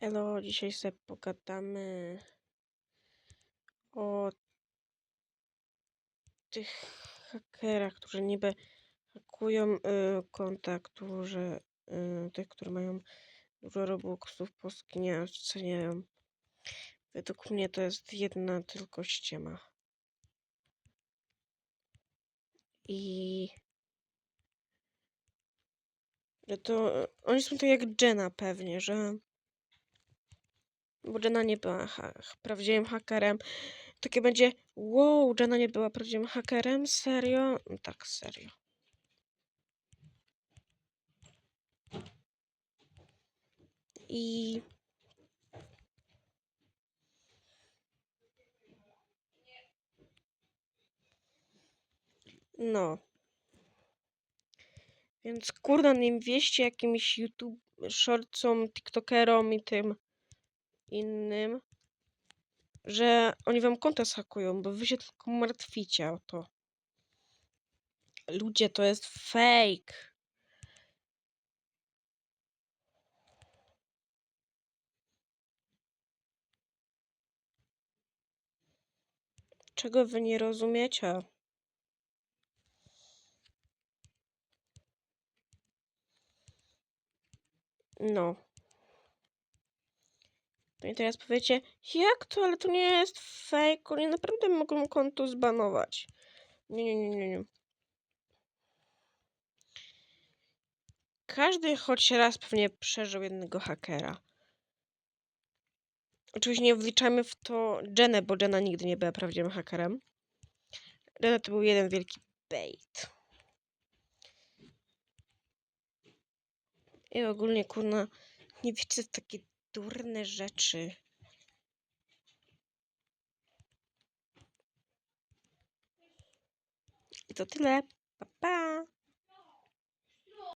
Elo, dzisiaj sobie pogadamy o tych hakerach, którzy niby hakują y, konta, którzy, y, tych, które mają dużo robuxów, poskinienia, oceniają. Według mnie to jest jedna tylko ściema. I że to y, oni są tak jak Jenna pewnie, że bo Jenna nie była ha prawdziwym hakerem. Takie będzie, wow, Jenna nie była prawdziwym hakerem? Serio? No tak, serio. I... No. Więc kurde, nie wieście jakimś YouTube, shortsom, tiktokerom i tym innym, że oni wam konta schakują, bo wy się tylko martwicie o to. Ludzie, to jest fake. Czego wy nie rozumiecie? No. No i teraz powiecie, jak to, ale to nie jest fake, oni naprawdę mogą konto zbanować. Nie, nie, nie, nie, nie. Każdy choć raz pewnie przeżył jednego hakera. Oczywiście nie wliczamy w to Jenę, bo Jenna nigdy nie była prawdziwym hakerem. Jenna to był jeden wielki bait. I ogólnie, kurna, nie wiecie takie durne rzeczy. I to tyle. Pa, pa.